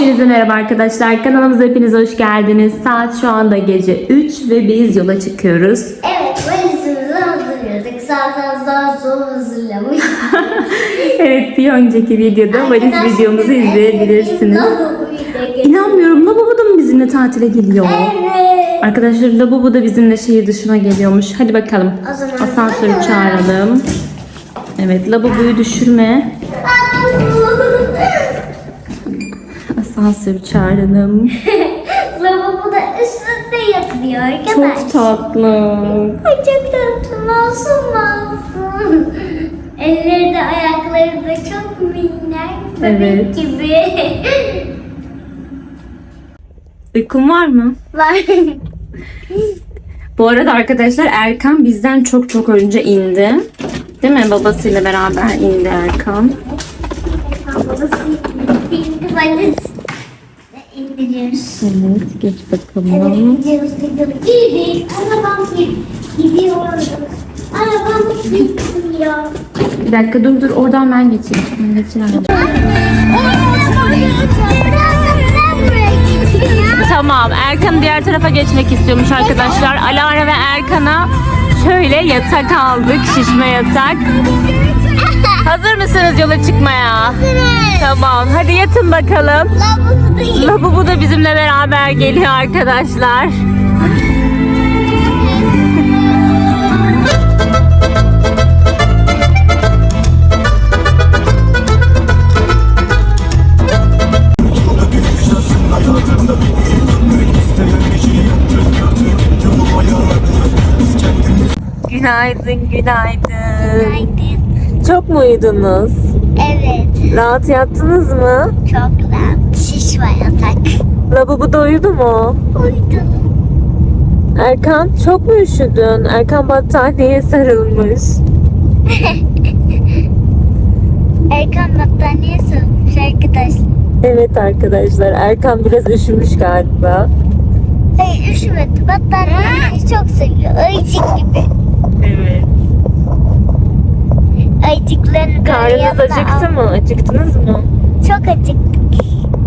Hepinize merhaba arkadaşlar. Kanalımıza hepiniz hoş geldiniz. Saat şu anda gece 3 ve biz yola çıkıyoruz. Evet, valizimizi hazırladık. Zaten daha zor hazırlamış. evet bir önceki videoda valiz Arkadaşlar, videomuzu izleyebilirsiniz. İnanmıyorum Labubu da mı bizimle tatile geliyor? Evet. Arkadaşlar Labubu da bizimle şehir dışına geliyormuş. Hadi bakalım. O zaman Asansörü çağıralım. Evet Labubu'yu düşürme. Asansörü çağıralım. Lavabo da üstünde yatıyor arkadaşlar. Çok tatlı. Ay çok tatlı masum masum. Elleri de ayakları da çok minnak. Bebek Evet. gibi. Uykun var mı? Var. Bu arada arkadaşlar Erkan bizden çok çok önce indi. Değil mi? Babasıyla beraber indi Erkan. Babası şimdi valiz indiriyoruz. Evet, geç Evet, bakalım. gidiyoruz, gidiyoruz. Gibi, arabam. Gidiyoruz. Arabam gidiyor. Bir dakika dur dur oradan ben geçeyim. Ben geçeyim. Tamam, Erkan diğer tarafa geçmek istiyormuş arkadaşlar. Alara ve Erkan'a şöyle yatak aldık, şişme yatak. Hazır mısınız yola çıkmaya? Tamam, hadi yatın bakalım. Labubu da bizimle beraber geliyor arkadaşlar. Günaydın, günaydın. Çok mu uyudunuz? Evet, Rahat yattınız mı? çok rahat. Şiş var yatak. Labubu da uyudu mu? Uyudum. Erkan çok mu üşüdün? Erkan battaniyeye sarılmış. Erkan battaniye sarılmış arkadaşlar. Evet arkadaşlar Erkan biraz üşümüş galiba. Hayır üşümedi. Battaniyeyi çok seviyor. Ayıcık gibi. Evet. Ayıcıklarını böyle Karnınız acıktı mı? Acıktınız mı? Çok acıktık.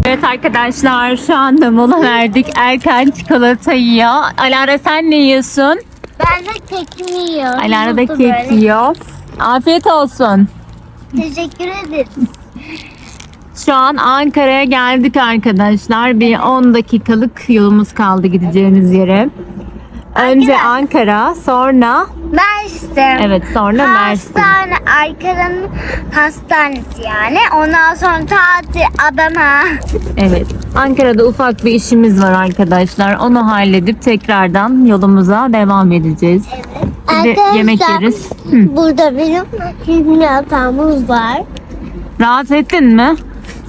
Evet arkadaşlar şu anda mola verdik. Erkan çikolata yiyor. Alara sen ne yiyorsun? Ben de kekimi yiyorum. Alara da Mutlu kek böyle. yiyor. Afiyet olsun. Teşekkür ederim. Şu an Ankara'ya geldik arkadaşlar. Bir 10 dakikalık yolumuz kaldı gideceğimiz yere. Önce Ankara, sonra Mersin. evet sonra Mersin. Hastane, Ankara'nın hastanesi yani. Ondan sonra tatil Adana. Evet. Ankara'da ufak bir işimiz var arkadaşlar. Onu halledip tekrardan yolumuza devam edeceğiz. Bir de yemek yeriz. Hı. Burada benim film yatağımız var. Rahat ettin mi?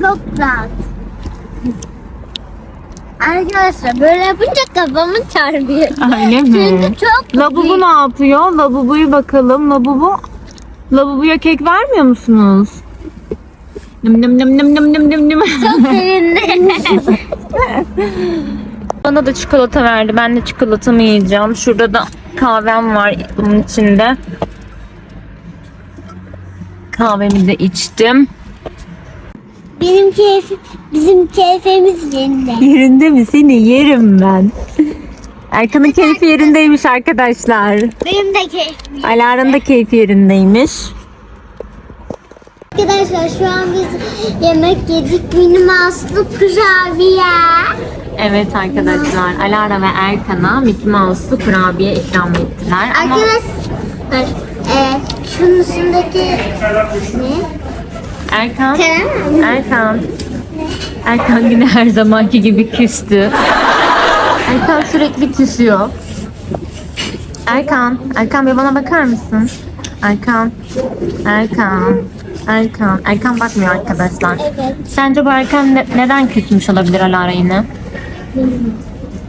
Çok rahat. Arkadaşlar böyle yapınca kafamı çarpıyor. Öyle mi? Çünkü çok Labubu ne yapıyor? Labubu'yu bakalım. Labubu Labubu'ya kek vermiyor musunuz? Nım nım nım nım nım nım nım nım. Çok sevindim. Bana da çikolata verdi. Ben de çikolatamı yiyeceğim. Şurada da kahvem var bunun içinde. Kahvemi de içtim. Benim keyfim, bizim keyfimiz yerinde. Yerinde mi? Seni yerim ben. Erkan'ın keyfi yerindeymiş arkadaşlar. Benim de keyfim. Alara'nın da keyfi yerindeymiş. Arkadaşlar şu an biz yemek yedik. Mini Mouse'lu kurabiye. Evet arkadaşlar Alara ve Erkan'a Mickey Mouse'lu kurabiye ikram ettiler. Ama Arkadaşlar e, şunun üstündeki ne? Erkan? Erkan, Erkan yine her zamanki gibi küstü. Erkan sürekli küsüyor. Erkan, Erkan bir bana bakar mısın? Erkan, Erkan, Erkan, Erkan bakmıyor arkadaşlar. Sence bu Erkan ne- neden küsmüş olabilir Alara yine?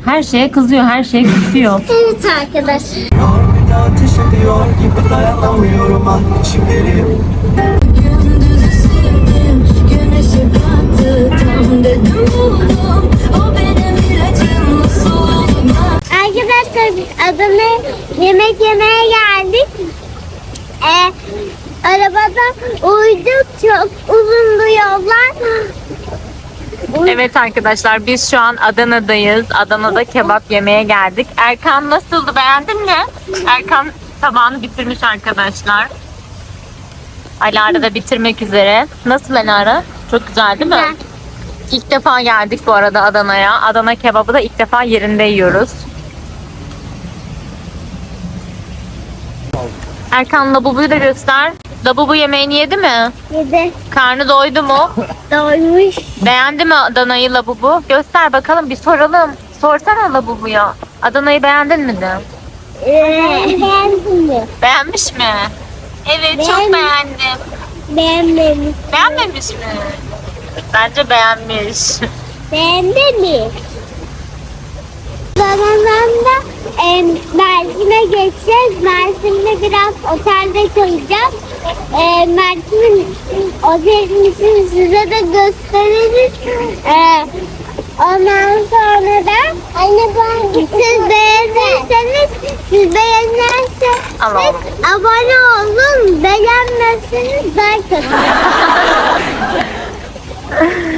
Her şeye kızıyor, her şeye küsüyor. Evet arkadaşlar. Bir de ateş ediyor gibi dayanamıyorum an içimdeyim Arkadaşlar biz Adana'ya yemek yemeye geldik. E, arabada uyuduk çok uzundu yollar. Evet arkadaşlar biz şu an Adana'dayız. Adana'da kebap yemeye geldik. Erkan nasıldı beğendin mi? Erkan tabağını bitirmiş arkadaşlar. Alara da bitirmek üzere. Nasıl Alara? Çok güzel değil mi? Güzel. İlk defa geldik bu arada Adana'ya. Adana kebabı da ilk defa yerinde yiyoruz. Erkan labubuyu da göster. Labubu yemeğini yedi mi? Yedi. Karnı doydu mu? Doymuş. Beğendi mi Adana'yı Labubu? Göster bakalım bir soralım. Sorsana Labubu'ya. Adana'yı beğendin mi de? Ee, beğendin mi? Beğenmiş mi? Evet çok Beğendim. beğendim. Beğenmemiş. Beğenmemiş mi? Bence beğenmiş. Beğendin mi? Ramazan'da e, Mersin'e geçeceğiz. Mersin'de biraz otelde kalacağız. E, Mersin'in otelini size de gösteririz. E, ondan sonra da anne ben siz beğenirseniz siz beğenirseniz abone olun. Beğenmezseniz like atın.